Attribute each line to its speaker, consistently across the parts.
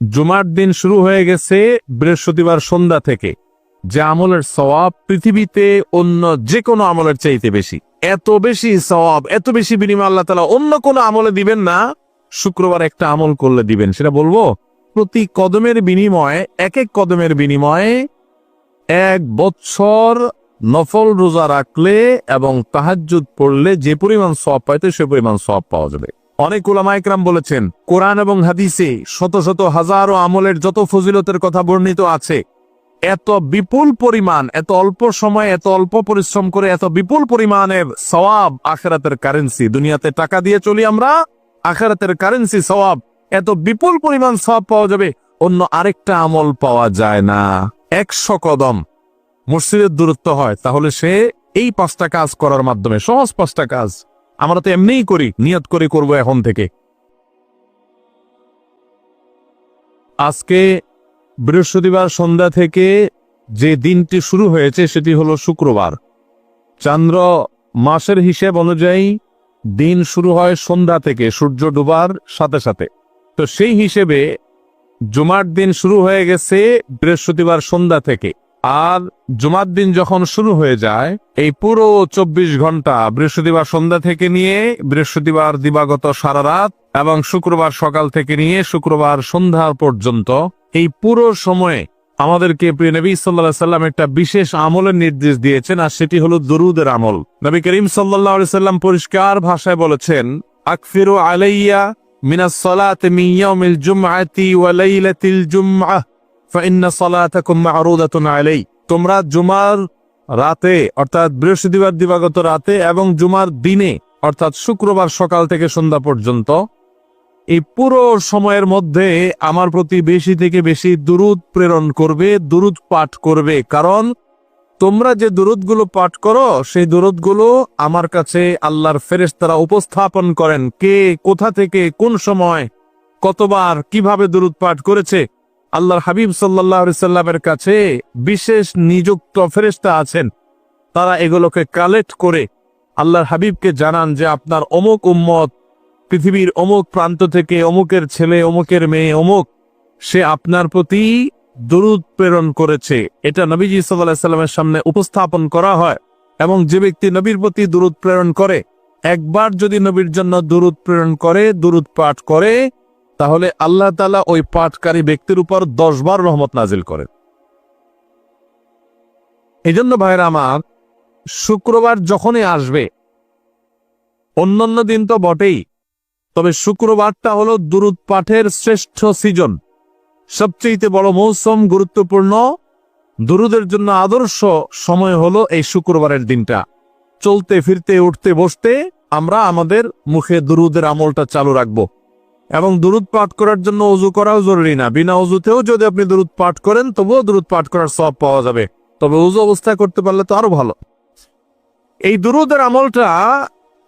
Speaker 1: জুমার দিন শুরু হয়ে গেছে বৃহস্পতিবার সন্ধ্যা থেকে। যে আমলের সওয়াব পৃথিবীতে অন্য যে কোনো আমলের চাইতে বেশি। এত বেশি সওয়াব, এত বেশি বিনিময় আল্লাহ তালা অন্য কোনো আমলে দিবেন না। শুক্রবার একটা আমল করলে দিবেন, সেটা বলব, প্রতি কদমের বিনিময়ে এক এক কদমের বিনিময়ে এক বছর নফল রোজা রাখলে এবং তাহাজ্জুদ পড়লে যে পরিমাণ সব পাইতে সে পরিমাণ সব পাওয়া যাবে। অনেক উলামাইকরাম বলেছেন, কোরআন এবং হাদিসে শত শত হাজারো আমলের যত ফজিলতের কথা বর্ণিত আছে, এত বিপুল পরিমাণ, এত অল্প সময়, এত অল্প পরিশ্রম করে, এত বিপুল পরিমাণের সওয়াব আখেরাতের কারেন্সি দুনিয়াতে টাকা দিয়ে চলি আমরা, আখেরাতের কারেন্সি সওয়াব, এত বিপুল পরিমাণ সওয়াব পাওয়া যাবে, অন্য আরেকটা আমল পাওয়া যায় না। একশো কদম মসজিদের দূরত্ব হয়, তাহলে সে এই পাঁচটা কাজ করার মাধ্যমে, সহজ পাঁচটা কাজ। আমরা তো এমনিই করি, নিয়ত করে করব এখন থেকে। আজকে বৃহস্পতিবার সন্ধ্যা থেকে যে দিনটি শুরু হয়েছে সেটি হলো শুক্রবার। চন্দ্র মাসের হিসেব অনুযায়ী দিন শুরু হয় সন্ধ্যা থেকে, সূর্য ডুবার সাথে সাথে। তো সেই হিসেবে জুমার দিন শুরু হয়ে গেছে বৃহস্পতিবার সন্ধ্যা থেকে। আর জুমার দিন যখন শুরু হয়ে যায়, এই পুরো চব্বিশ ঘণ্টা বৃহস্পতিবার সন্ধ্যা থেকে নিয়ে বৃহস্পতিবার দিবাগত সারা রাত এবং শুক্রবার সকাল থেকে নিয়ে শুক্রবার সন্ধ্যা পর্যন্ত এই পুরো সময়ে আমাদেরকে প্রিয় নবী সাল্লাহ সাল্লাম একটা বিশেষ আমলের নির্দেশ দিয়েছেন আর সেটি হলো দরুদের আমল। নবী করিম সাল্লাহ সাল্লাম পরিষ্কার ভাষায় বলেছেন, আকফিরু আলাইয়া মিনাস সালাত ইয়াউমিল জুমআতি ওয়া লাইলাতিল জুমআহ। তোমরা জুমার রাতে, অর্থাৎ বৃহস্পতিবার দিবাগত রাতে এবং জুমার দিনে, অর্থাৎ শুক্রবার সকাল থেকে সন্ধ্যা পর্যন্ত, এই পুরো সময়ের মধ্যে আমার প্রতি বেশি থেকে বেশি দুরুদ প্রেরণ করবে, দুরুদ পাঠ করবে। কারণ তোমরা যে দুরুদগুলো পাঠ করো, সেই দুরুদগুলো আমার কাছে আল্লাহর ফেরেশতারা উপস্থাপন করেন। কে, কোথা থেকে, কোন সময়, কতবার, কীভাবে দুরুদ পাঠ করেছে আল্লাহর হাবিব সাল্লাহ সাল্লামের কাছে বিশেষ নিযুক্ত ফেরেশতা আছেন। তারা এগুলোকে কালেক্ট করে আল্লাহর হাবিবকে জানান যে আপনার অমুক উম্মত, পৃথিবীর অমুক প্রান্ত থেকে অমুকের ছেলে, অমুকের মেয়ে, অমুক, সে আপনার প্রতি দুরুদ প্রেরণ করেছে। এটা নবীজি সাল্লাহ সাল্লামের সামনে উপস্থাপন করা হয় এবং যে ব্যক্তি নবীর প্রতি দুরুদ প্রেরণ করে, একবার যদি নবীর জন্য দুরুদ প্রেরণ করে, দুরুদ পাঠ করে তাহলে আল্লাহ তালা ওই পাঠকারী ব্যক্তির উপর দশ বার রহমত নাজিল করেন। এই জন্য ভাইরা আমার, শুক্রবার যখনই আসবে, অন্যান্য দিন তো বটেই, তবে শুক্রবারটা হলো দুরুদ পাঠের শ্রেষ্ঠ সিজন। সবচেয়ে বড় মৌসুম, গুরুত্বপূর্ণ দুরুদের জন্য আদর্শ সময় হলো এই শুক্রবারের দিনটা। চলতে, ফিরতে, উঠতে, বসতে আমরা আমাদের মুখে দুরুদের আমলটা চালু রাখব। এবং দুরুদ পাঠ করার জন্য অজু করাও জরুরি না। বিনা অজুতেও যদি আপনি দুরুদ পাঠ করেন, তবুও দুরুদ পাঠ করার সব পাওয়া যাবে। তবে উজু অবস্থায় করতে পারলে তো আরও ভালো। এই দুরুদের আমলটা,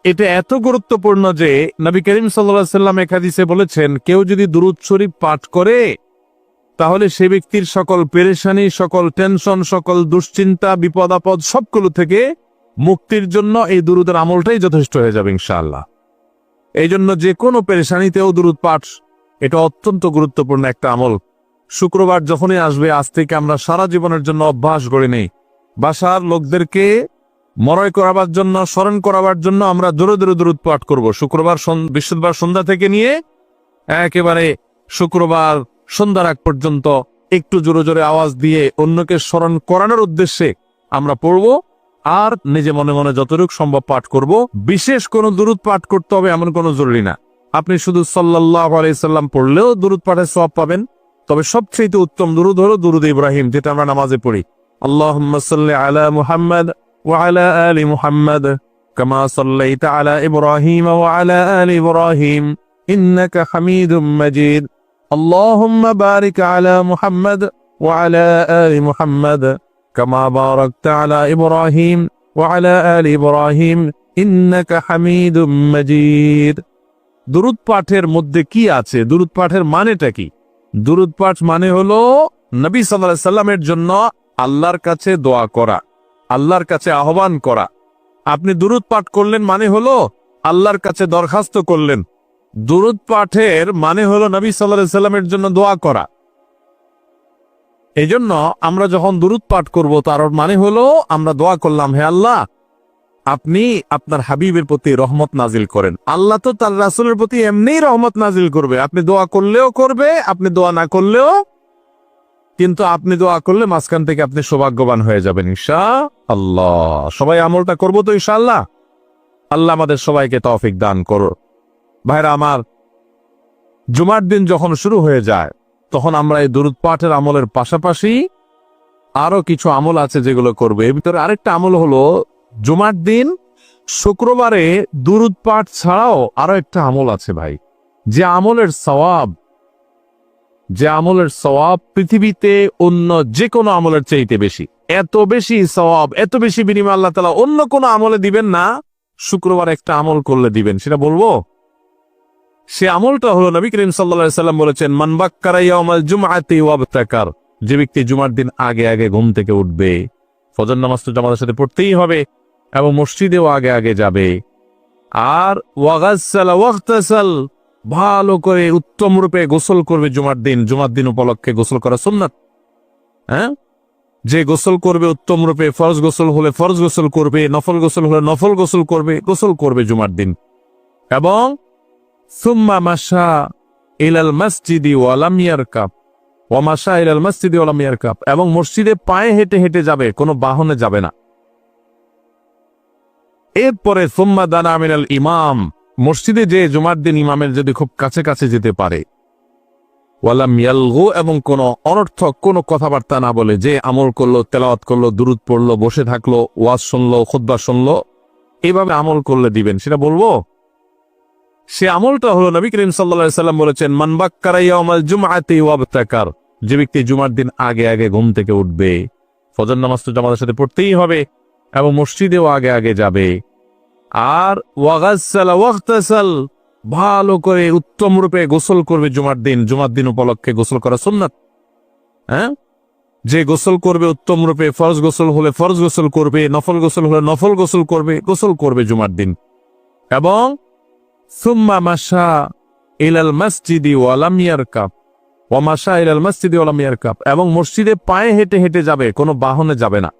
Speaker 1: এটা এত গুরুত্বপূর্ণ যে নবী করিম সাল্লা সাল্লাম একাদিসে বলেছেন, কেউ যদি দুরুদ শরীফ পাঠ করে, তাহলে সে ব্যক্তির সকল পেরেশানি, সকল টেনশন, সকল দুশ্চিন্তা, বিপদ আপদ সবগুলো থেকে মুক্তির জন্য এই দুরুদের আমলটাই যথেষ্ট হয়ে যাবে ইনশাআল্লাহ। এই জন্য যে কোনো পেরেশানিতেও দুরুদ পাঠ, এটা অত্যন্ত গুরুত্বপূর্ণ একটা আমল। শুক্রবার যখনই আসবে, আজ থেকে আমরা সারা জীবনের জন্য অভ্যাস গড়ে নেই। বাসার লোকদেরকে মরয় করাবার জন্য, স্মরণ করাবার জন্য আমরা দূরে দূরে দূরত পাঠ করব। শুক্রবার বৃহস্পতিবার সন্ধ্যা থেকে নিয়ে একেবারে শুক্রবার সন্ধ্যার আগ পর্যন্ত একটু জোরে জোরে আওয়াজ দিয়ে অন্যকে স্মরণ করানোর উদ্দেশ্যে আমরা পড়ব। আর নিজে মনে মনে যতটুকু সম্ভব পাঠ করব বিশেষ কোনো দূরত পাঠ করতে হবে এমন কোনো জরুরি না আপনি শুধু সাল্লাহ আলাইসাল্লাম পড়লেও দূরত পাঠের সব পাবেন তবে সবচেয়ে উত্তম দুরুদ হলো দুরুদ ইব্রাহিম যেটা আমরা নামাজে পড়ি আল্লাহ আলা মুহাম্মদ وعلى آل محمد كما صليت على إبراهيم وعلى آل إبراهيم إنك حميد مجيد اللهم بارك على محمد وعلى آل محمد كما باركت على إبراهيم وعلى آل إبراهيم إنك حميد مجيد দুরুদ পাঠের মধ্যে কি আছে দুরুদ পাঠের মানেটা কি দুরুদ পাঠ মানে হলো নবী সাল্লাল্লাহু আলাইহি সাল্লামের জন্য আল্লাহর কাছে দোয়া করা আল্লাহর কাছে আহ্বান করা আপনি দুরুদ পাঠ করলেন মানে হলো আল্লাহর কাছে দরখাস্ত করলেন দুরুদ পাঠের মানে হলো নবী সাল্লাহ সাল্লামের জন্য দোয়া করা এই জন্য আমরা যখন দুরুদ পাঠ করব, তার মানে হলো আমরা দোয়া করলাম, হে আল্লাহ, আপনি আপনার হাবিবের প্রতি রহমত নাজিল করেন। আল্লাহ তো তার রাসুলের প্রতি এমনি রহমত নাজিল করবে। আপনি দোয়া করলেও করবে, আপনি দোয়া না করলেও, কিন্তু আপনি দোয়া করলে মাঝখান থেকে আপনি সৌভাগ্যবান হয়ে যাবেন ঈশা আল্লাহ সবাই আমলটা করব তো ঈশা আল্লাহ আল্লাহ আমাদের সবাইকে তৌফিক দান করো ভাইরা, আমার জুমার দিন যখন শুরু হয়ে যায় তখন আমরা এই দুরুদ পাঠের আমলের পাশাপাশি আরও কিছু আমল আছে যেগুলো করবে। এর ভিতরে আরেকটা আমল হলো জুমার দিন, শুক্রবারে দুরুদ পাঠ ছাড়াও আরও একটা আমল আছে ভাই। যে আমলের সওয়াব, যে আমলের সওয়াব পৃথিবীতে অন্য যে কোনো আমলের চাইতে বেশি। এত বেশি সওয়াব, এত বেশি বিনিময় আল্লাহ তালা অন্য কোনো আমলে দিবেন না, শুক্রবার একটা আমল করলে দিবেন। সেটা বলব? সে আমলটা হলো নবী করিম সাল্লা সাল্লাম বলেছেন মানবাক্কারাইয়ামাল জুমাতে ওয়াবতাকার যে ব্যক্তি জুমার দিন আগে আগে ঘুম থেকে উঠবে, ফজর নামাজ তো জামাতের সাথে পড়তেই হবে, এবং মসজিদেও আগে আগে যাবে। আর ওয়াগাসাল ভালো করে উত্তম রূপে গোসল করবে জুমার দিন জুমার দিন উপলক্ষে গোসল করা সুন্নাত। হ্যাঁ? যে গোসল করবে উত্তম রূপে, ফরজ গোসল হলে ফরজ গোসল করবে, নফল গোসল হলে নফল গোসল করবে গোসল করবে জুমার দিন। এবং সুম্মা মাসা ইলাল মসজিদি ওয়ালামিয়ার কাপ ওয়ামাশা ইলাল মসজিদি ওয়ালামিয়ার কাপ এবং মসজিদে পায়ে হেঁটে হেঁটে যাবে, কোনো বাহনে যাবে না। এরপরে সুম্মা দানা আমিনাল ইমাম। মসজিদে যে জুমার দিন ইমামের যদি খুব কাছে কাছে যেতে পারে। ওয়ালাম ইয়ালগু এবং কোন অনর্থক কোনো কথাবার্তা না বলে যে আমল করল, তেলাওয়াত করল, দুরুদ পড়ল, বসে থাকল, ওয়াজ শুনলো খুদ্া শুনলো এইভাবে আমল করলে দিবেন। সেটা বলব? সে আমলটা হলো নবী করিম সাল্লা সাল্লাম বলেছেন মানবাক্কারাইয়ামাল জুমাতে ওয়াবতাকার যে ব্যক্তি জুমার দিন আগে আগে ঘুম থেকে উঠবে, ফজর নামাজ তো জামাতের সাথে পড়তেই হবে, এবং মসজিদেও আগে আগে যাবে। আর ওয়াগাসাল ভালো করে উত্তম রূপে গোসল করবে জুমার দিন জুমার দিন উপলক্ষে গোসল করা সুন্নাত। হ্যাঁ? যে গোসল করবে উত্তম রূপে, ফরজ গোসল হলে ফরজ গোসল করবে, নফল গোসল হলে নফল গোসল করবে গোসল করবে জুমার দিন। এবং সুম্মা মাসা ইলাল মসজিদি ওয়ালামিয়ার কাপ ইলাল মসজিদি ওয়ালামিয়ার কাপ এবং মসজিদে পায়ে হেঁটে হেঁটে যাবে, কোনো বাহনে যাবে না।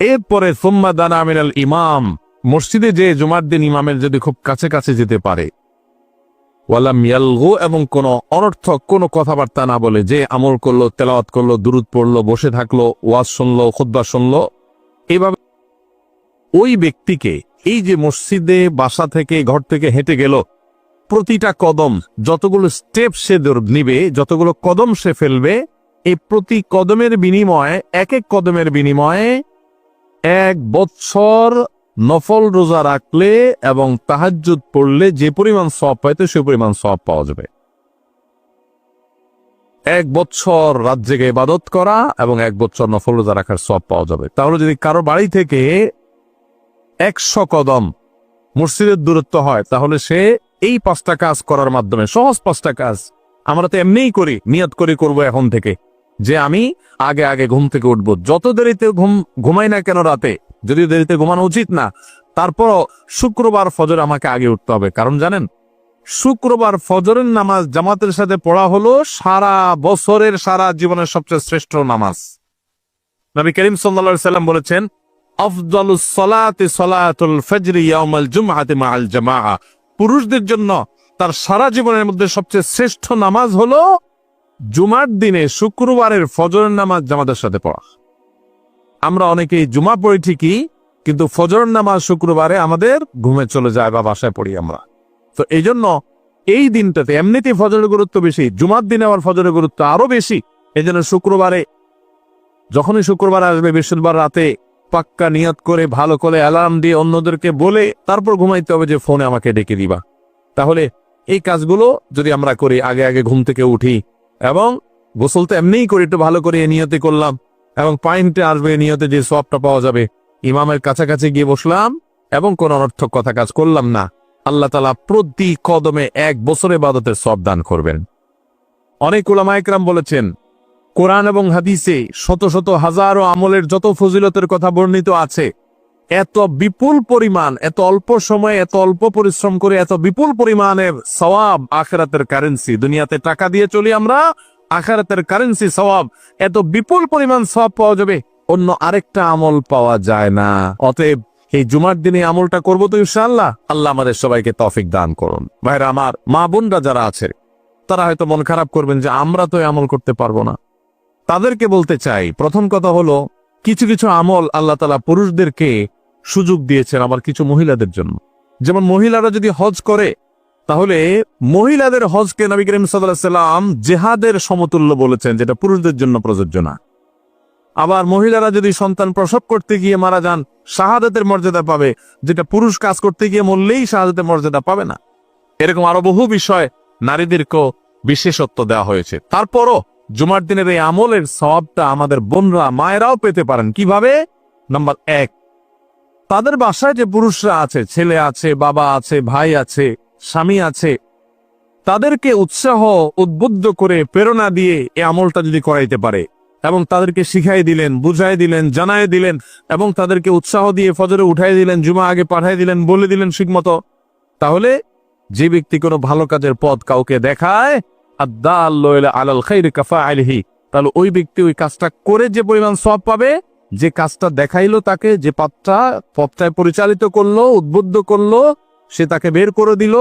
Speaker 1: এরপরে সুম্মা দানা আমিনাল ইমাম। মসজিদে যে জুমার দিন ইমামের যদি খুব কাছে কাছে যেতে পারে। ওয়ালাম ইয়ালগু এবং কোন অনর্থক কোনো কথাবার্তা না বলে যে আমল করল, তেলাওয়াত করল, দুরুদ পড়ল, বসে থাকল, ওয়াজ শুনলো খুদ্া শুনলো এইভাবে ওই ব্যক্তিকে এই যে মসজিদে বাসা থেকে ঘর থেকে হেঁটে গেল, প্রতিটা কদম, যতগুলো স্টেপ সে নিবে, যতগুলো কদম সে ফেলবে এই প্রতি কদমের বিনিময়ে, এক এক কদমের বিনিময়ে এক বৎসর নফল রোজা রাখলে এবং তাহাজ্জুদ পড়লে যে পরিমাণ সব পাইতে সে পরিমাণ সব পাওয়া যাবে। এক বছর রাত জেগে ইবাদত করা এবং এক বছর নফল রোজা রাখার সব পাওয়া যাবে। তাহলে যদি কারও বাড়ি থেকে একশো কদম। মসজিদের দূরত্ব হয়, তাহলে সে এই পাঁচটা কাজ করার মাধ্যমে, সহজ পাঁচটা কাজ। আমরা তো এমনিই করি, নিয়ত করে করব এখন থেকে। যে আমি আগে আগে ঘুম থেকে উঠবো। যত দেরিতে ঘুম, ঘুমাই না কেন রাতে? যদিও দেরিতে ঘুমানো উচিত না, তারপরও শুক্রবার ফজর আমাকে আগে উঠতে হবে। কারণ জানেন, শুক্রবার ফজরের নামাজ জামাতের সাথে পড়া হলো সারা বছরের, সারা জীবনের সবচেয়ে শ্রেষ্ঠ নামাজ। নবী করিম সাল্লা সাল্লাম বলেছেন ফজরি পুরুষদের জন্য তার সারা জীবনের মধ্যে সবচেয়ে শ্রেষ্ঠ নামাজ হলো জুমার দিনে শুক্রবারের ফজরের নামাজ জামাতের সাথে পড়া। আমরা অনেকেই জুমা পড়ি ঠিকই, কিন্তু ফজরের নামাজ শুক্রবারে আমাদের ঘুমে চলে যায় বা বাসায় পড়ি আমরা। তো এই জন্য এই দিনটাতে এমনিতেই ফজরের গুরুত্ব বেশি, জুমার দিনে আবার ফজরের গুরুত্ব আরও বেশি। এই জন্য শুক্রবারে, যখনই শুক্রবার আসবে, বৃহস্পতিবার রাতে পাক্কা নিয়ত করে ভালো করে অ্যালার্ম দিয়ে অন্যদেরকে বলে তারপর ঘুমাইতে হবে যে ফোনে আমাকে ডেকে দিবা। তাহলে এই কাজগুলো যদি আমরা করি, আগে আগে ঘুম থেকে উঠি এবং গোসল তো এমনিই করি, একটু ভালো করে এ নিয়তে করলাম এবং পাইনটে আসবে এ নিয়তে যে সবটা পাওয়া যাবে। ইমামের কাছাকাছি গিয়ে বসলাম এবং কোন অনর্থক কথা কাজ করলাম না। আল্লাহ তালা প্রতি কদমে এক বছরে বাদতের সব দান করবেন। অনেক ওলামা একরাম বলেছেন কোরআন এবং হাদিসে শত শত হাজারো আমলের যত ফজিলতের কথা বর্ণিত আছে, এত বিপুল পরিমাণ, এত অল্প সময়ে, এত অল্প পরিশ্রম করে, এত বিপুল পরিমাণের সওয়াব আখেরাতের কারেন্সি দুনিয়াতে টাকা দিয়ে চলি আমরা, আখেরাতের কারেন্সি সওয়াব। এত বিপুল পরিমাণ সওয়াব পাওয়া যাবে, অন্য আরেকটা আমল পাওয়া যায় না। অতএব, এই জুমার দিনে আমলটা করব তো ইনশাআল্লাহ। আল্লাহ আমাদের সবাইকে তফিক দান করুন। ভাইরা, আমার মা বোনরা যারা আছে, তারা হয়তো মন খারাপ করবেন যে আমরা তো আমল করতে পারব না। তাদেরকে বলতে চাই, প্রথম কথা হলো, কিছু কিছু আমল আল্লাহ তালা পুরুষদেরকে সুযোগ দিয়েছেন আবার কিছু মহিলাদের জন্য। যেমন মহিলারা যদি হজ করে, তাহলে মহিলাদের হজকে নবী করিম সাল্লাম জেহাদের সমতুল্য বলেছেন, যেটা পুরুষদের জন্য প্রযোজ্য না। আবার মহিলারা যদি সন্তান প্রসব করতে গিয়ে মারা যান, শাহাদাতের মর্যাদা পাবে, যেটা পুরুষ কাজ করতে গিয়ে মরলেই শাহাদাতের মর্যাদা পাবে না। এরকম আরও বহু বিষয় নারীদেরকেও বিশেষত্ব দেওয়া হয়েছে। তারপরও জুমার দিনের এই আমলের সবটা আমাদের বোনরা, মায়েরাও পেতে পারেন। কীভাবে? নাম্বার এক, তাদের বাসায় যে পুরুষরা আছে, ছেলে আছে, বাবা আছে, ভাই আছে, স্বামী আছে, তাদেরকে উৎসাহ, উদ্বুদ্ধ করে প্রেরণা দিয়ে এই আমলটা যদি করাইতে পারে এবং তাদেরকে শিখাই দিলেন, বুঝাই দিলেন, জানাই দিলেন এবং তাদেরকে উৎসাহ দিয়ে ফজরে উঠাই দিলেন, জুমা আগে পাঠাই দিলেন, বলে দিলেন ঠিকমতো তাহলে যে ব্যক্তি কোনো ভালো কাজের পথ কাউকে দেখায় তাহলে ওই ব্যক্তি ওই কাজটা করে যে পরিমাণ সব পাবে, যে কাজটা দেখাইলো তাকে, যে পথটা, পথটায় পরিচালিত করল, উদ্বুদ্ধ করল, সে তাকে বের করে দিল,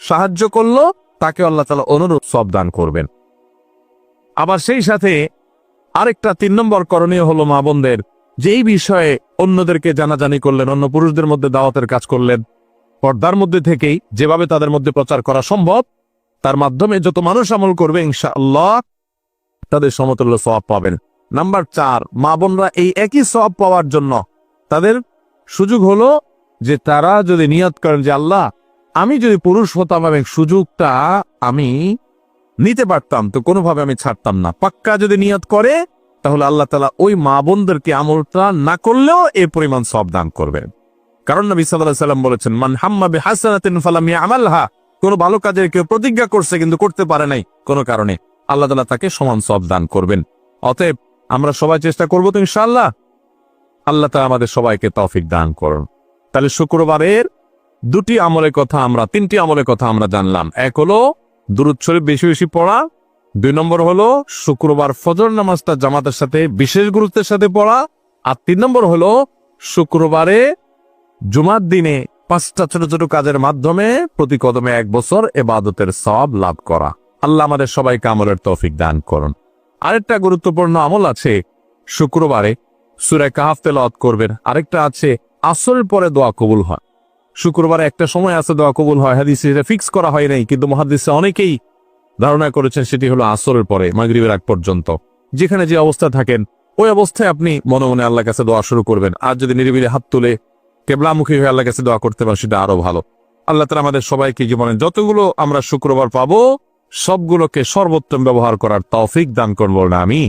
Speaker 1: সাহায্য করল, তাকে আল্লাহ তালা অনুরূপ সব দান করবেন। আবার সেই সাথে আরেকটা তিন নম্বর করণীয় হলো মা বোনদের, যে এই বিষয়ে অন্যদেরকে জানাজানি করলেন, অন্য পুরুষদের মধ্যে দাওয়াতের কাজ করলেন। পর্দার মধ্যে থেকেই যেভাবে তাদের মধ্যে প্রচার করা সম্ভব তার মাধ্যমে যত মানুষ আমল করবে, ইনশাআল্লাহ তাদের সমতুল্য সব পাবেন। নাম্বার চার, মা বোনরা এই একই সব পাওয়ার জন্য তাদের সুযোগ হলো যে তারা যদি নিয়ত করেন যে, আল্লাহ, আমি যদি পুরুষ হতাম এবং সুযোগটা আমি নিতে পারতাম, তো কোনোভাবে আমি ছাড়তাম না। পাক্কা যদি নিয়ত করে, তাহলে আল্লাহ তালা ওই মা বোনদেরকে আমলটা না করলেও এ পরিমাণ সব দান করবেন। কারণ নবী সাল্লাহ সাল্লাম বলেছেন, মান হাম্মা বি হাসানাতিন ফালাম কোন ভালো কাজের কেউ প্রতিজ্ঞা করছে কিন্তু করতে পারে নাই কোনো কারণে। আল্লাহ তালা তাকে সমান সব দান করবেন। অতএব আমরা সবাই চেষ্টা করব তো ইনশাআল্লাহ। আল্লাহ তালা আমাদের সবাইকে তৌফিক দান করুন। তাহলে শুক্রবারের দুটি আমলের কথা আমরা, তিনটি আমলের কথা আমরা জানলাম। এক হলো দুরুদ শরীফ বেশি বেশি পড়া। দুই নম্বর হলো শুক্রবার ফজর নামাজটা জামাতের সাথে বিশেষ গুরুত্বের সাথে পড়া। আর তিন নম্বর হলো শুক্রবারে জুমার দিনে পাঁচটা ছোট ছোট কাজের মাধ্যমে প্রতি কদমে এক বছর এবাদতের সব লাভ করা। আল্লাহ আমাদের সবাইকে আমলের তৌফিক দান করুন। আরেকটা গুরুত্বপূর্ণ আমল আছে, শুক্রবারে সুরে কাহাফ তেলাওয়াত করবেন। আরেকটা আছে, আসরের পরে দোয়া কবুল হয়। শুক্রবারে একটা সময় আছে দোয়া কবুল হয়, হাদিসে ফিক্স করা হয় নাই, কিন্তু মহাদিসে অনেকেই ধারণা করেছেন সেটি হলো আসরের পরে, মাগরিবের আগ পর্যন্ত। যেখানে যে অবস্থা থাকেন, ওই অবস্থায় আপনি মনে মনে আল্লাহ কাছে দোয়া শুরু করবেন। আর যদি নিরিবিলি হাত তুলে কেবলামুখী হয়ে আল্লাহ কাছে দোয়া করতে পারেন সেটা আরও ভালো। আল্লাহ তালা আমাদের সবাইকে জীবনে যতগুলো আমরা শুক্রবার পাবো, সবগুলোকে সর্বোত্তম ব্যবহার করার তৌফিক দান করব না আমি